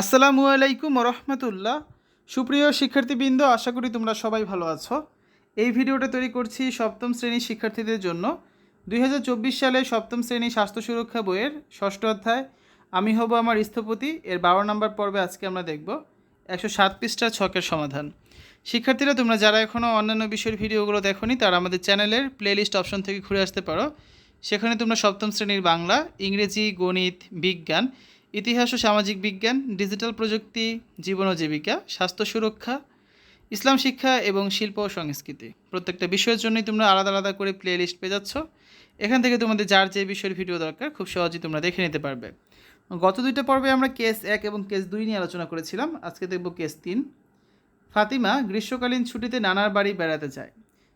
আসসালামু আলাইকুম রহমতুল্লাহ সুপ্রিয় শিক্ষার্থীবৃন্দ, আশা করি তোমরা সবাই ভালো আছো। এই ভিডিওটা তৈরি করছি সপ্তম শ্রেণির শিক্ষার্থীদের জন্য। দুই হাজার চব্বিশ সালে সপ্তম শ্রেণি স্বাস্থ্য সুরক্ষা বইয়ের ষষ্ঠ অধ্যায়। আমি হব আমার স্থপতি। এর বারো নম্বর পর্বে আজকে আমরা দেখব একশো সাত পৃষ্ঠা ছকের সমাধান। শিক্ষার্থীরা, তোমরা যারা এখনও অন্যান্য বিষয়ের ভিডিওগুলো দেখোনি, তারা আমাদের চ্যানেলের প্লেলিস্ট অপশন থেকে ঘুরে আসতে পারো। সেখানে তোমরা সপ্তম শ্রেণির বাংলা, ইংরেজি, গণিত, বিজ্ঞান ইতিহাস ও সামাজিক বিজ্ঞান, ডিজিটাল প্রযুক্তি, জীবন ও জীবিকা, স্বাস্থ্য সুরক্ষা, ইসলাম শিক্ষা এবং শিল্প ও সংস্কৃতি। প্রত্যেকটা বিষয়ের জন্যই তোমরা আলাদা আলাদা করে প্লে লিস্ট পেয়ে যাচ্ছ। এখান থেকে তোমাদের যার যে বিষয়ের ভিডিও দরকার, খুব সহজেই তোমরা দেখে নিতে পারবে। গত দুইটা পর্বে আমরা কেস এক এবং কেস দুই নিয়ে আলোচনা করেছিলাম। আজকে দেখব কেস তিন। ফাতিমা গ্রীষ্মকালীন ছুটিতে নানার বাড়ি বেড়াতে যায়।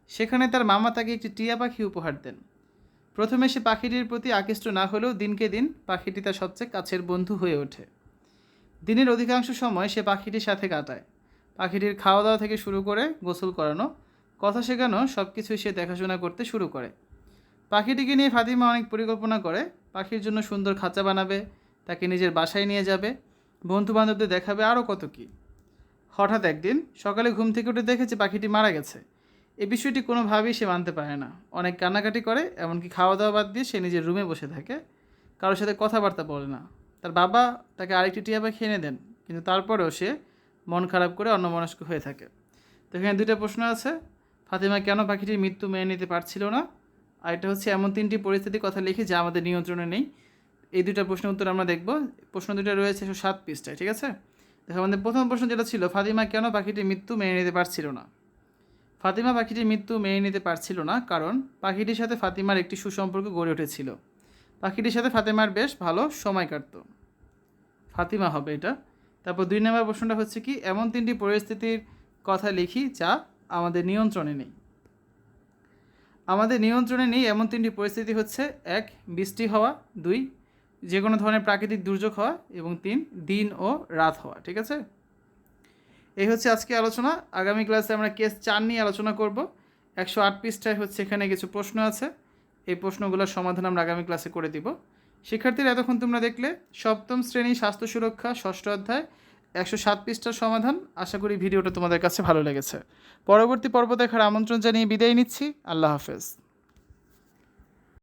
সেখানে তার মামা তাকে একটি টিয়া পাখি উপহার দেন। প্রথমে সে পাখিটির প্রতি আকৃষ্ট না হলেও দিনকে দিন পাখিটি তার সবচেয়ে কাছের বন্ধু হয়ে ওঠে। দিনের অধিকাংশ সময় সে পাখিটির সাথে কাটায়। পাখিটির খাওয়া দাওয়া থেকে শুরু করে গোসল করানো, কথা শেখানো সব কিছুই সে দেখাশোনা করতে শুরু করে। পাখিটিকে নিয়ে ফাতিমা অনেক পরিকল্পনা করে, পাখির জন্য সুন্দর খাঁচা বানাবে, তাকে নিজের বাসায় নিয়ে যাবে বন্ধু বান্ধবদের দেখাবে আরও কত কী। হঠাৎ একদিন সকালে ঘুম থেকে উঠে দেখেছে পাখিটি মারা গেছে। এই বিষয়টি কোনোভাবেই সে মানতে পারে না। অনেক কান্নাকাটি করে, এমনকি খাওয়া দাওয়া বাদ দিয়ে সে নিজের রুমে বসে থাকে। কারোর সাথে কথাবার্তা বলে না। তার বাবা তাকে আরেকটি টিয়া পাখি এনে দেন, কিন্তু তারপরেও সে মন খারাপ করে অন্যমনস্ক হয়ে থাকে। তো এখানে দুইটা প্রশ্ন আছে। ফাতিমা, কেন পাখিটির মৃত্যু মেনে নিতে পারছিল না? আর এটা হচ্ছে এমন তিনটি পরিস্থিতির কথা লিখি যা আমাদের নিয়ন্ত্রণে নেই। এই দুইটা প্রশ্নের উত্তর আমরা দেখব। প্রশ্ন দুটো রয়েছে একশো সাত পৃষ্ঠায়, ঠিক আছে? দেখো, আমাদের প্রথম প্রশ্ন যেটা ছিল, ফাতিমা কেন পাখিটির মৃত্যু মেনে নিতে পারছিল না? ফাতিমা পাখিটির মৃত্যু মেনে নিতে পারছিল না, কারণ পাখিটির সাথে ফাতিমার একটি সুসম্পর্ক গড়ে উঠেছিল। পাখিটির সাথে ফাতিমার বেশ ভালো সময় কাটত। ফাতিমা হবে এটা। তারপর দুই নম্বর প্রশ্নটা হচ্ছে কি, এমন তিনটি পরিস্থিতির কথা লিখি যা আমাদের নিয়ন্ত্রণে নেই। আমাদের নিয়ন্ত্রণে নেই এমন তিনটি পরিস্থিতি হচ্ছে, এক, বৃষ্টি হওয়া, দুই যে কোনো ধরনের প্রাকৃতিক দুর্যোগ হওয়া, এবং তিন, দিন ও রাত হওয়া, ঠিক আছে? এই হচ্ছে আজকে আলোচনা। আগামী ক্লাসে আমরা কেস চার নিয়ে আলোচনা করব। একশো আট পৃষ্ঠায় হচ্ছে এখানে কিছু প্রশ্ন আছে। এই প্রশ্নগুলোর সমাধান আমরা আগামী ক্লাসে করে দিব। শিক্ষার্থীরা, এতক্ষণ তোমরা দেখলে সপ্তম শ্রেণি স্বাস্থ্য সুরক্ষা ষষ্ঠ অধ্যায় একশো সাত পৃষ্ঠার সমাধান। আশা করি ভিডিওটা তোমাদের কাছে ভালো লেগেছে। পরবর্তী পর্ব দেখার আমন্ত্রণ জানিয়ে বিদায় নিচ্ছি। আল্লাহ হাফেজ।